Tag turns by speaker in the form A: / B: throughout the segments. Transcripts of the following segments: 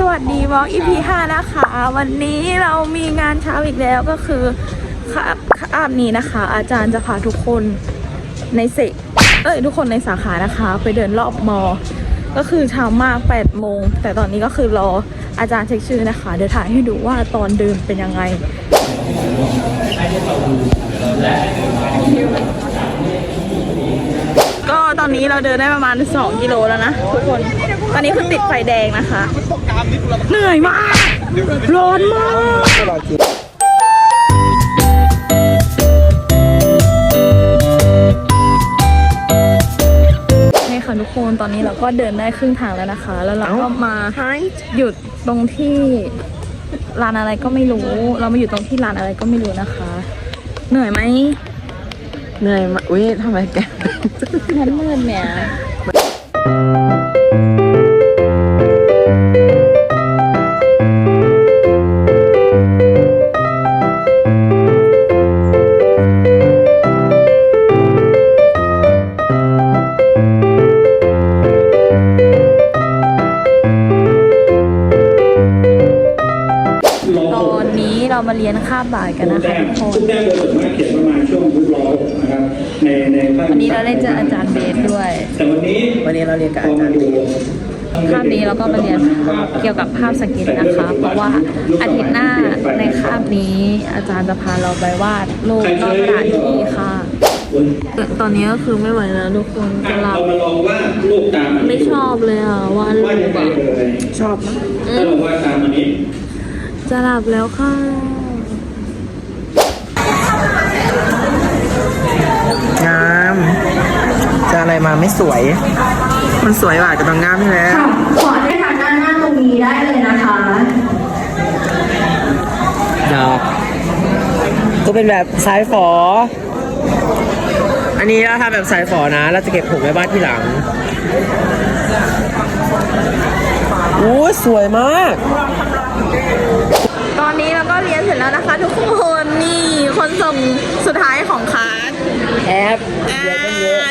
A: สวัสดีวอล์ก EP 5นะคะ วันนี้เรามีงานเช้าอีกแล้วก็คือคาบคาบนี้นะคะ อาจารย์จะพาทุกคนในเซกเอ้ยทุกคนในสาขานะคะ ไปเดินรอบมอ ก็คือเช้ามาก8โมงแต่ตอนนี้ก็คือรออาจารย์เช็คชื่อนะคะ เดี๋ยวถ่ายให้ดูว่าตอนเดินเป็นยังไงก็ตอนนี้เราเดินได้ประมาณ 2 กิโลแล้วนะทุกคน ตอนนี้คือติดไฟแดงนะคะ เหนื่อยมากร้อนมากนี่ค่ะทุกคนตอนนี้เราก็เดินได้ครึ่งทางแล้วนะคะ แล้วเราก็มาหยุดตรงที่ร้านอะไรก็ไม่รู้ เรามาอยู่ตรงที่ร้านอะไรก็ไม่รู้นะคะ เหนื่อยไหม
B: เหนื่อยมากอุ้ยทำไมแก
A: มันมืดเนี่ยต เรามาเรียนคาบบ่ายกันนะคะทุกคน
C: ทุกแต้มโดยส่วนมากเขียนประมาณช่วงยุครอหกนะครับในในภาค
A: วันนี้เราได้เจออาจารย์เบสด้วย
C: แต่วันนี้
B: วันนี้เราเรียนกับ
C: พอ
B: อาจามา
C: ร
B: ย์
C: ดู
A: คาบนี้เราก็มาเรียนเกี่ยวกับภาพสเก็ตนะคะ เพราะว่าอาทิตย์หน้าในคาบนี้ อาจารย์จะพาเราไปวาดรูปนอกสถานที่ค่ะตอนนี้ก็คือไม่ไหวแล้วทุกคนจะหลับ
C: เรามาลองวาดรูปตามอันนี้
A: ไม่ชอบเลยอะวาดรู
C: วาดยัง
A: ป
C: ไง
A: อะ
C: เลย
B: ชอบมาก
C: ถ้าเราวาดตามอันนี้
A: จะหลับแล้วค่ะ
B: งาม จะอะไรมาไม่สวย มันสวยว่ะจะต้องงามใช่ไหม
D: ค่ะขอให้ทางด้านหน้าตรงนี้ได้เลยนะคะ
B: ดอก ก็เป็นแบบสายฝอ อันนี้เราทำแบบสายฝอนะ เราจะเก็บผมไว้บ้านที่หลังโอ้ยสวยมาก
A: ตอนนี้เราก็เรียนเสร็จแล้วนะคะ ทุกคนนี่คนส่งสุดท้ายของคลาส
B: แอป
A: อ่า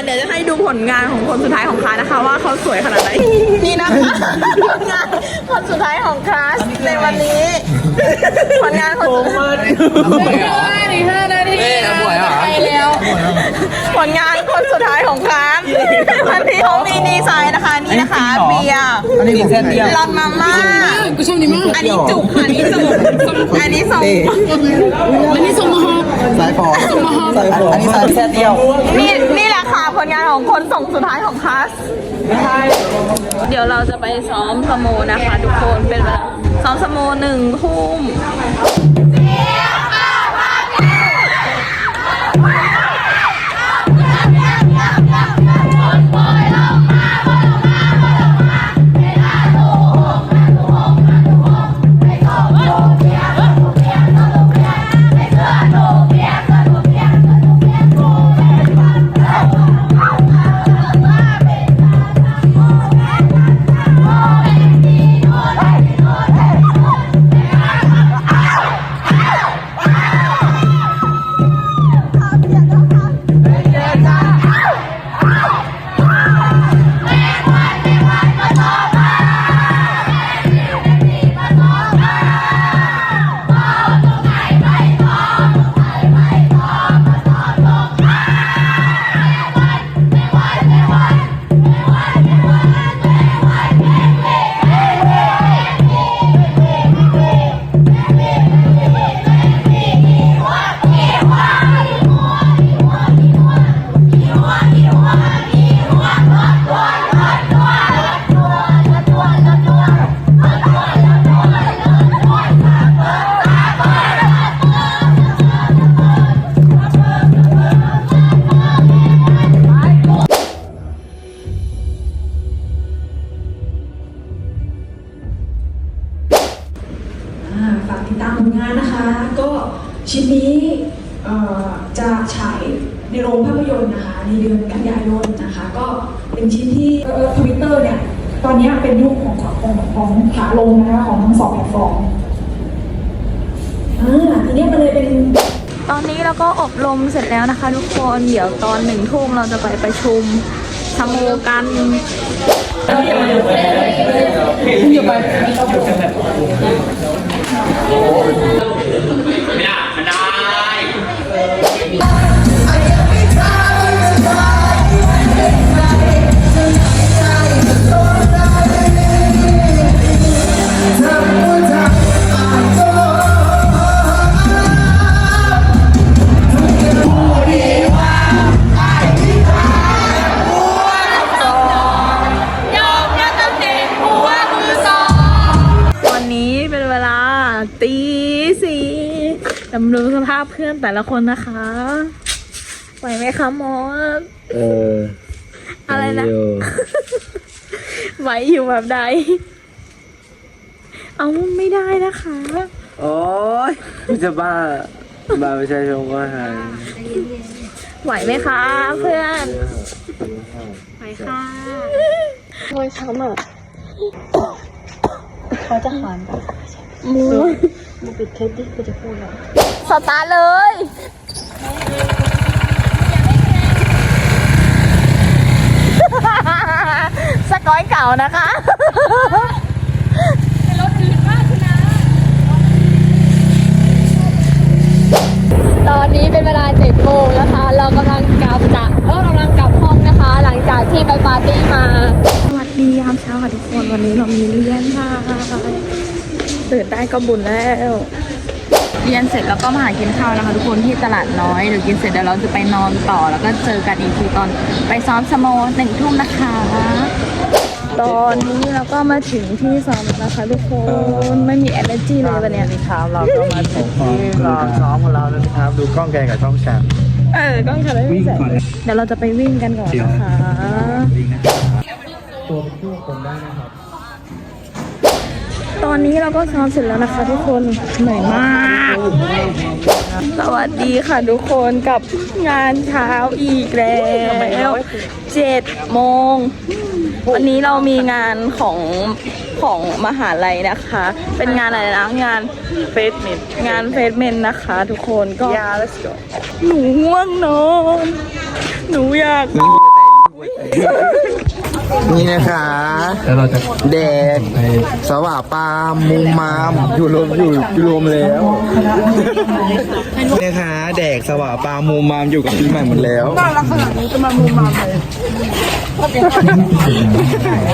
A: เดี๋ยวจะให้ดูผลงานของคนสุดท้ายของคลาสนะคะ ว่าเขาสวยขนาดไหนนี่นะคะผลงานคนสุดท้ายของคลาสในวันนี้ผลงานคนสุดท้าย ผลงานคนสุดท้ายของคลาสวันนี้เขามีดีไซน์นะคะนี่นะคะเบียร์
B: อันนี้ของแค่เดียว
A: ลำมาม่ากูชอบนี้มากอันนี้จุกอันนี้จุกอันนี้ส่ง
B: สายฝอสายฝออันนี้สายแค่เดียว
A: นี่นี่แหละค่ะผลงานของคนส่งสุดท้ายของคลาสเดี๋ยวเราจะไปซ้อมสโมนะคะ ทุกคนเป็นเวลาซ้อมสโมหนึ่งทุ่ม
D: ลงานนะคะ ก็ชิ้นนี้เอ่อจะฉายในโรงภาพยนตร์นะคะ ในเดือนกันยายนนะคะ ก็เป็นชิ้นที่ทวิตเตอร์เนี่ย ตอนนี้เป็นยุคของของของขาลงนะคะของทั้งสองแพลตฟอร์มอ่าทีนี้มันเลยเป็น
A: ตอนนี้เราก็อบรมเสร็จแล้วนะคะ ทุกคนเดี๋ยวตอนหนึ่งทุ่มเราจะไปประชุมสโมกัน
B: อยู่ไป
A: Oh, ดำดูสภาพเพื่อนแต่ละคนนะคะไหวไหมคะมอส
B: เออ
A: อะไรนะไหวอยู่แบบใด เอาไม่ได้นะคะ
B: โอ้ยจะบ้าบ้าไม่ใช่ชมว่าไง
A: ไหวไหมคะเพื่อนไหวค่ะโอยช้ำอะเขาจะหอนปะมือ มือปิดเทปดิกูจะพูดแล้วสตาร์ทเลยสกอยเก่านะคะตอนนี้เป็นเวลาเจ็ดโมงนะคะ เรากำลังกลับจากเออกำลังกลับห้องนะคะ หลังจากที่ไปปาร์ตี้มา สวัสดียามเช้าค่ะทุกคน วันนี้เรามีเรียนค่ะ ตื่นได้ก็บุญแล้ว เรียนเสร็จแล้วก็มาหากินข้าวนะคะ ทุกคนที่ตลาดน้อยเดี๋ยวกินเสร็จเดี๋ยวเราจะไปนอนต่อแล้วก็เจอกันอีกทีตอนไปซ้อมสโมหนึ่งทุ่มนะคะ ตอนนี้เราก็มาถึงที่ซ้อมแล้วนะคะทุกคนไม่มี energy เลยวันเนี้ย
B: นี่ครับเราก็มาถึงที่รอซ้อมของเราแล้วนะครับ ดูกล้องแกกับช่องแชมป์
A: เออกล้องถ่ายไม่แสงเลยเดี๋ยวเราจะไปวิ่งกันก่อนนะคะ
B: ตัวผู้คนได้นะครับ
A: ตอนนี้เราก็ซ้อมเสร็จแล้วนะคะ ทุกคนเหนื่อยมาก สวัสดีค่ะทุกคนกับงานเช้าอีกแล้วเจ็ดโมงวันนี้เรามีงานของของมหาลัยนะคะ เป็นงานอะไรนะงานเฟสเมนงานเฟสเมนนะคะ ทุกคนก็
B: ยา let's go
A: หนูง่วงนอน หนูอยาก
B: นี่นะคะแดกสว่าปามมูมามอยู่รวมอยู่อยู่รวมแล้ว นี่นะคะ แดกสว่าปามมูมามอยู่กับปีใหม่หมดแล้ว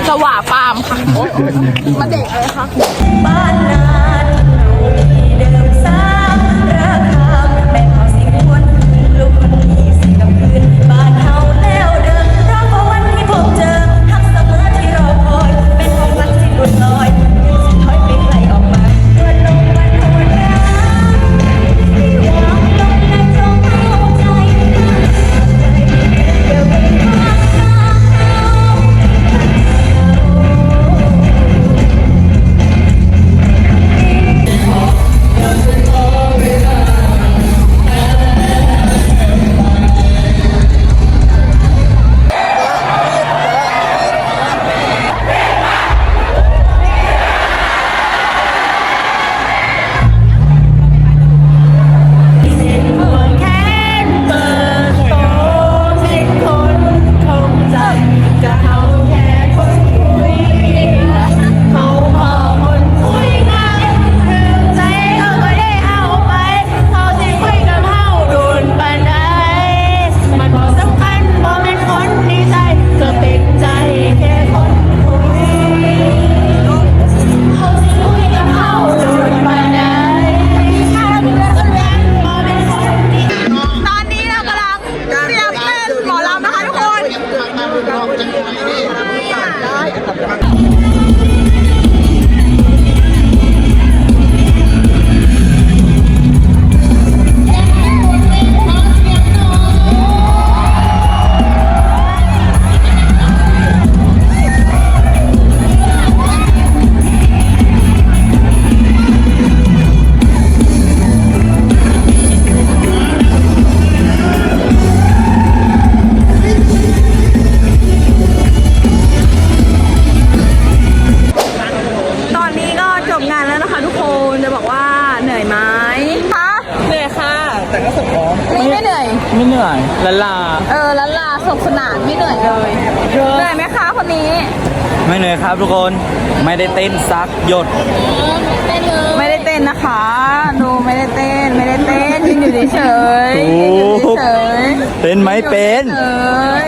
A: สว่าปามค่ะมาเด็กเลยค่ะ
E: บ้านนา
A: นี่ไม่เหนื่อย
B: ไม่เหนื่อยละลา
A: เออลันลาสนุกสนานไม่เหนื่อยเลยเหนื่อยไหมคะคนนี้
F: ไม่เหนื่อยครับทุกคน ไม่ได้เต้นซักหยด
A: ไม่ได้เต้นนะคะ ดูไม่ได้เต้น ไม่ได้เต้นยืนอยู่เฉยๆยืนอยู่เฉยๆ
F: เป็นไหมเป็น
A: เฉย